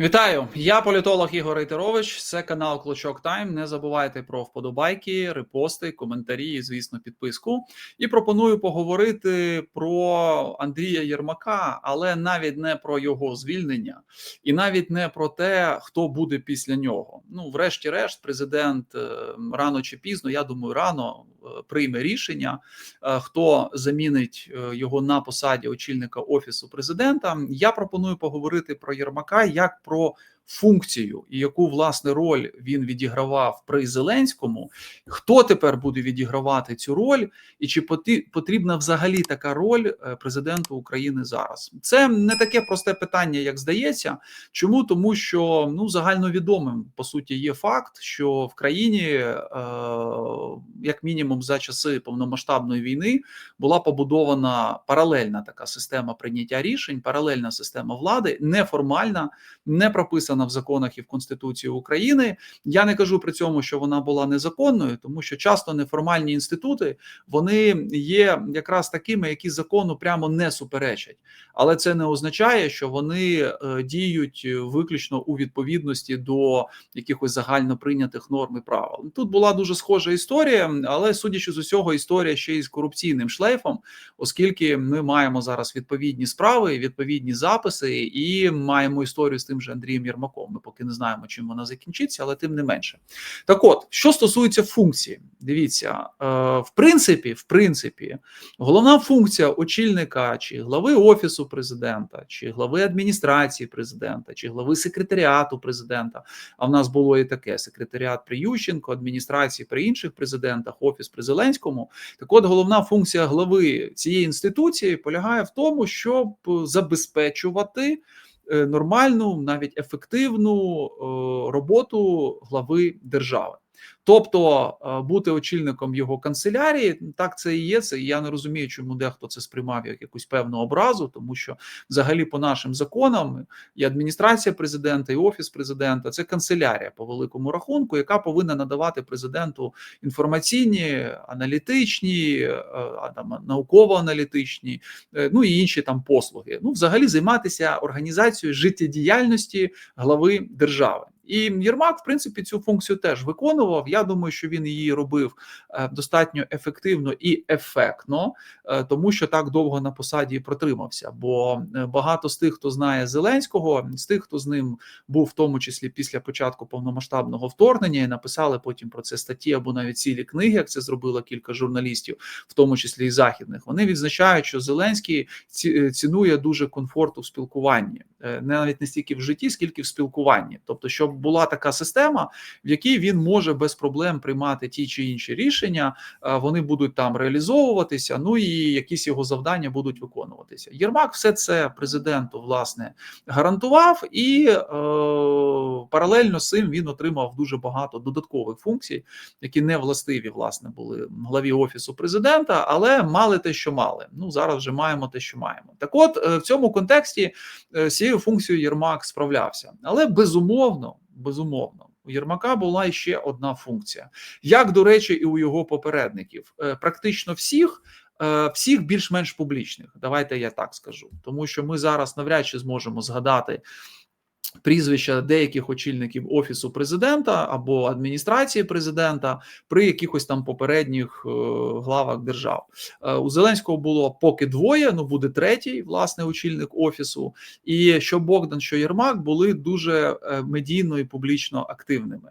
Вітаю, я політолог Ігор Рейтерович. Це канал Клочок Тайм. Не забувайте про вподобайки, репости, коментарі і, звісно, підписку. І пропоную поговорити про Андрія Єрмака, але навіть не про його звільнення, і навіть не про те, хто буде після нього. Ну, врешті-решт, президент е, рано чи пізно, я думаю, рано е, прийме рішення, е, хто замінить його на посаді очільника офісу президента. Я пропоную поговорити про Єрмака як про функцію і яку власне роль він відігравав при Зеленському. Хто тепер буде відігравати цю роль, і чи потрібна взагалі така роль е, президенту України зараз? Це не таке просте питання, як здається. Чому тому, що ну загальновідомим по суті є факт, що в країні, е, як мінімум, за часи повномасштабної війни була побудована паралельна така система прийняття рішень, паралельна система влади, неформальна, не прописана в законах і в Конституції України. Я не кажу при цьому, що вона була незаконною, тому що часто неформальні інститути вони є якраз такими, які закону прямо не суперечать, але це не означає, що вони е, діють виключно у відповідності до якихось загально прийнятих норм і правил. Тут була дуже схожа історія, але судячи з усього, історія ще й з корупційним шлейфом, оскільки ми маємо зараз відповідні справи, відповідні записи, і маємо історію з тим же Андрієм Єрмаком. Ми поки не знаємо, чим вона закінчиться, але тим не менше. Так, от що стосується функції, дивіться, е, в принципі, в принципі, головна функція очільника чи глави офісу президента, чи глави адміністрації президента, чи глави секретаріату президента. А в нас було і таке: секретаріат при Ющенко, адміністрації при інших президентах, офіс при Зеленському. Так, от головна функція глави цієї інституції полягає в тому, щоб забезпечувати нормальну, навіть ефективну е, роботу глави держави. Тобто е, бути очільником його канцелярії, так це і є. Це і я не розумію, чому дехто це сприймав як якусь певну образу, тому що взагалі по нашим законам і адміністрація президента, і офіс президента це канцелярія по великому рахунку, яка повинна надавати президенту інформаційні, аналітичні, е, науково-аналітичні, е, ну і інші там послуги. Ну, взагалі займатися організацією життєдіяльності глави держави. І Єрмак, в принципі, цю функцію теж виконував. Я думаю, що він її робив е, достатньо ефективно і ефектно, е, тому що так довго на посаді протримався. Бо е, багато з тих, хто знає Зеленського, з тих, хто з ним був, в тому числі після початку повномасштабного вторгнення, і написали потім про це статті або навіть цілі книги, як це зробило кілька журналістів, в тому числі і західних. Вони відзначають, що Зеленський цінує дуже комфорту в спілкуванні, Е, навіть не стільки в житті, скільки в спілкуванні, тобто, щоб була така система, в якій він може без проблем приймати ті чи інші рішення, е, вони будуть там реалізовуватися. Ну і якісь його завдання будуть виконуватися. Єрмак все це президенту власне гарантував, і е, паралельно з цим він отримав дуже багато додаткових функцій, які не властиві власне були главі офісу президента, але мали те, що мали. Ну зараз вже маємо те, що маємо. Так, от е, в цьому контексті е, з цією функцією Єрмак справлявся, але безумовно, безумовно. У Єрмака була ще одна функція, як до речі, і у його попередників. Е, Практично всіх, е, всіх більш-менш публічних. Давайте я так скажу, тому що ми зараз навряд чи зможемо згадати. Прізвища деяких очільників офісу президента або адміністрації президента при якихось там попередніх е, главах держав. Е, у Зеленського було поки двоє. Ну буде третій, власне, очільник офісу. І що Богдан, що Єрмак були дуже е, медійно і публічно активними,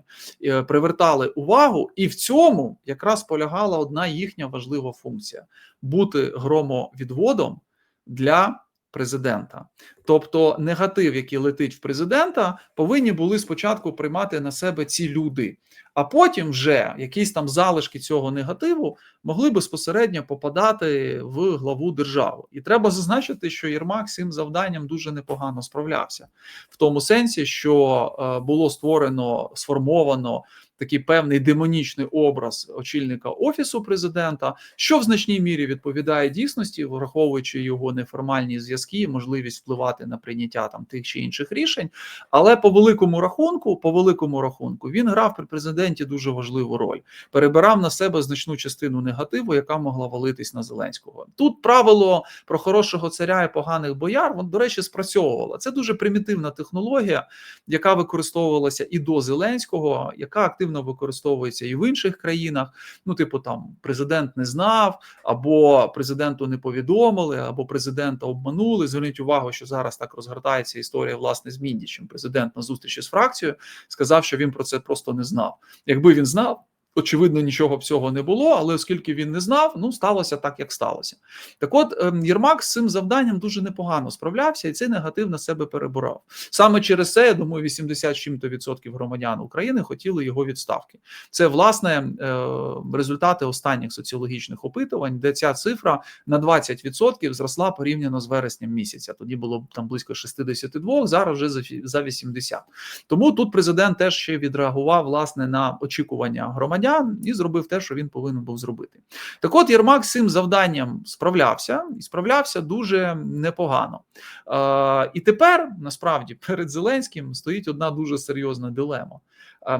привертали увагу, і в цьому якраз полягала одна їхня важлива функція бути громовідводом для президента. Тобто негатив, який летить в президента, повинні були спочатку приймати на себе ці люди, а потім вже якісь там залишки цього негативу могли безпосередньо попадати в главу держави. І треба зазначити, що Єрмак цим завданням дуже непогано справлявся, в тому сенсі, що е, було створено сформовано. такий певний демонічний образ очільника офісу президента, що в значній мірі відповідає дійсності, враховуючи його неформальні зв'язки, можливість впливати на прийняття там тих чи інших рішень. Але по великому рахунку, по великому рахунку, він грав при президенті дуже важливу роль, перебирав на себе значну частину негативу, яка могла валитись на Зеленського. Тут правило про хорошого царя і поганих бояр, воно, до речі, спрацьовувало. Це дуже примітивна технологія, яка використовувалася і до Зеленського, яка активно використовується і в інших країнах. Ну, типу, там президент не знав, або президенту не повідомили, або президента обманули. Зверніть увагу, що зараз так розгортається історія власне з Міндічем. Президент на зустрічі з фракцією сказав, що він про це просто не знав. Якби він знав. Очевидно, нічого б цього не було, але оскільки він не знав, ну сталося так, як сталося. Так, от ем, Єрмак з цим завданням дуже непогано справлявся, і цей негатив на себе перебирав. Саме через це я думаю, 80 чим-то відсотків громадян України хотіли його відставки. Це власне е, результати останніх соціологічних опитувань, де ця цифра на 20% зросла порівняно з вереснем місяця. Тоді було там близько 62, зараз вже за 80. Тому тут президент теж ще відреагував власне на очікування громадян громадян і зробив те, що він повинен був зробити. Так, от Єрмак з цим завданням справлявся і справлявся дуже непогано. Е, І тепер насправді перед Зеленським стоїть одна дуже серйозна дилема.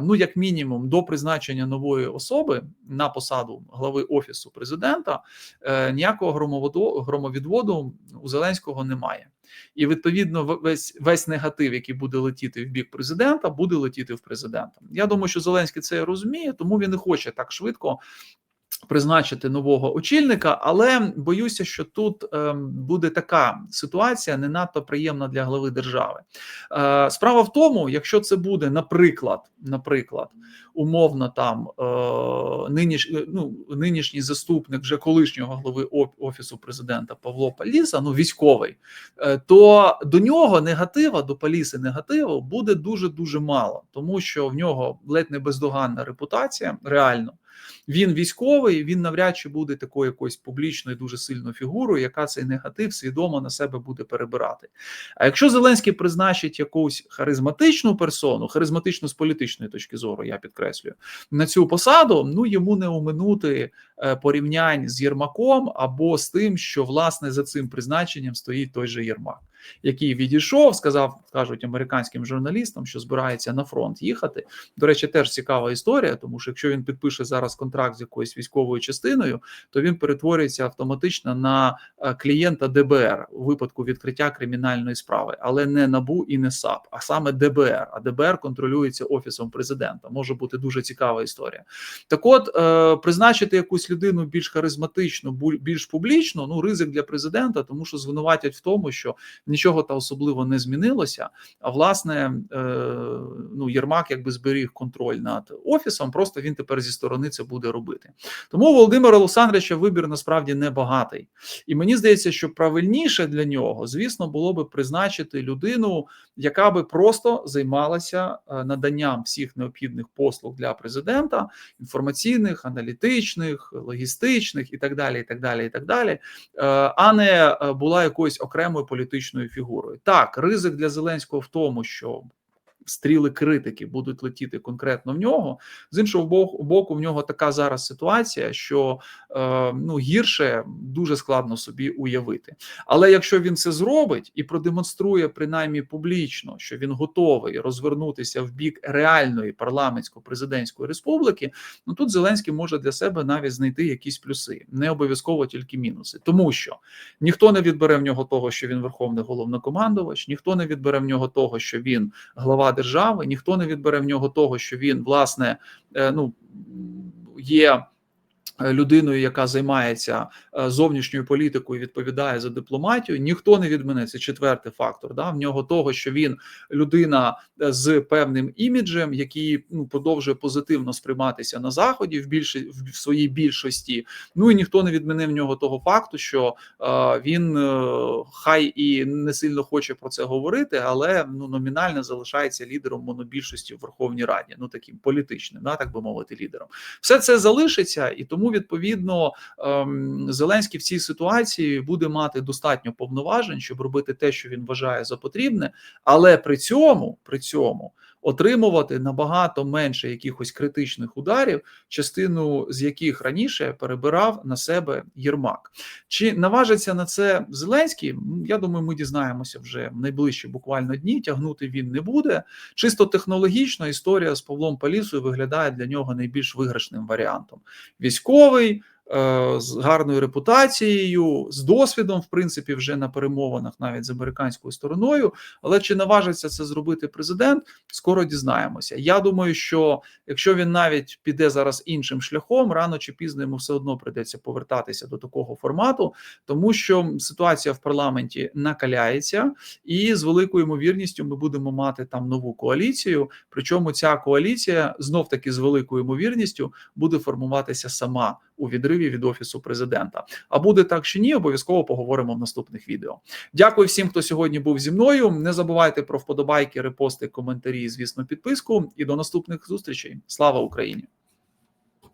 Ну, як мінімум, до призначення нової особи на посаду глави офісу президента е, ніякого громовідводу у Зеленського немає. І відповідно весь весь негатив, який буде летіти в бік президента, буде летіти в президента. Я думаю, що Зеленський це розуміє, тому він не хоче так швидко. Призначити нового очільника, але боюся, що тут е, буде така ситуація не надто приємна для глави держави. Е, Справа в тому, якщо це буде, наприклад, наприклад, умовно там е, ниніш, ну, нинішній заступник вже колишнього голови офісу президента Павло Паліса, ну військовий, то до нього негатива, до Паліси негативу буде дуже дуже мало, тому що в нього ледь не бездоганна репутація, реально. Він військовий, він навряд чи буде такою якоюсь публічною дуже сильною фігурою, яка цей негатив свідомо на себе буде перебирати. А якщо Зеленський призначить якусь харизматичну персону, харизматичну з політичної точки зору, я підкреслюю, на цю посаду, ну йому не оминути е, порівнянь з Єрмаком або з тим, що власне за цим призначенням стоїть той же Єрмак який відійшов, сказав, кажуть американським журналістам, що збирається на фронт їхати. До речі, теж цікава історія, тому що якщо він підпише зараз контракт з якоюсь військовою частиною, то він перетворюється автоматично на е, клієнта ДБР у випадку відкриття кримінальної справи, але не НАБУ і не САП, а саме ДБР. А ДБР контролюється офісом президента. Може бути дуже цікава історія. Так, от е, призначити якусь людину більш харизматичну, більш публічну, ну ризик для президента, тому що звинуватять в тому, що нічого та особливо не змінилося. А власне, е, ну Єрмак якби зберіг контроль над офісом. Просто він тепер зі сторони це буде робити. Тому Володимира Олександровича вибір насправді небагатий. І мені здається, що правильніше для нього, звісно, було би призначити людину, яка би просто займалася е, наданням всіх необхідних послуг для президента: інформаційних, аналітичних, логістичних і так далі, і так далі, і так далі, е, а не була якоюсь окремою політичною фігурою. Так, ризик для Зеленського в тому, що стріли критики будуть летіти конкретно в нього. З іншого боку, в нього така зараз ситуація, що е, ну гірше дуже складно собі уявити. Але якщо він це зробить і продемонструє принаймні публічно, що він готовий розвернутися в бік реальної парламентсько-президентської республіки, ну тут Зеленський може для себе навіть знайти якісь плюси, не обов'язково тільки мінуси, тому що ніхто не відбере в нього того, що він верховний головнокомандувач, ніхто не відбере в нього того, що він глава держави, ніхто не відбере в нього того, що він власне е, ну є людиною, яка займається е, зовнішньою політикою, відповідає за дипломатію. Ніхто не відмине це четвертий фактор. Да, в нього того, що він людина е, з певним іміджем, який ну продовжує позитивно сприйматися на заході в більші в своїй більшості. Ну і ніхто не відмінив нього того факту, що е, він е, хай і не сильно хоче про це говорити, але ну номінально залишається лідером монобільшості в Верховній Раді. Ну таким політичним, да, так би мовити, лідером. Все це залишиться і тому. Тому відповідно ем, Зеленський в цій ситуації буде мати достатньо повноважень, щоб робити те, що він вважає за потрібне, але при цьому при цьому отримувати набагато менше якихось критичних ударів, частину з яких раніше перебирав на себе Єрмак. Чи наважиться на це Зеленський? Я думаю, ми дізнаємося вже в найближчі буквально дні. Тягнути він не буде. Чисто технологічно історія з Павлом Палісою виглядає для нього найбільш виграшним варіантом. Військовий. Е, З гарною репутацією, з досвідом, в принципі, вже на перемовинах навіть з американською стороною. Але чи наважиться це зробити президент? Скоро дізнаємося. Я думаю, що якщо він навіть піде зараз іншим шляхом, рано чи пізно йому все одно прийдеться повертатися до такого формату, тому що ситуація в парламенті накаляється, і з великою ймовірністю ми будемо мати там нову коаліцію. Причому ця коаліція знов таки з великою ймовірністю буде формуватися сама у відриві від офісу президента. А буде так чи ні, обов'язково поговоримо в наступних відео. Дякую всім, хто сьогодні був зі мною. Не забувайте про вподобайки, репости, коментарі, звісно, підписку. І до наступних зустрічей. Слава Україні!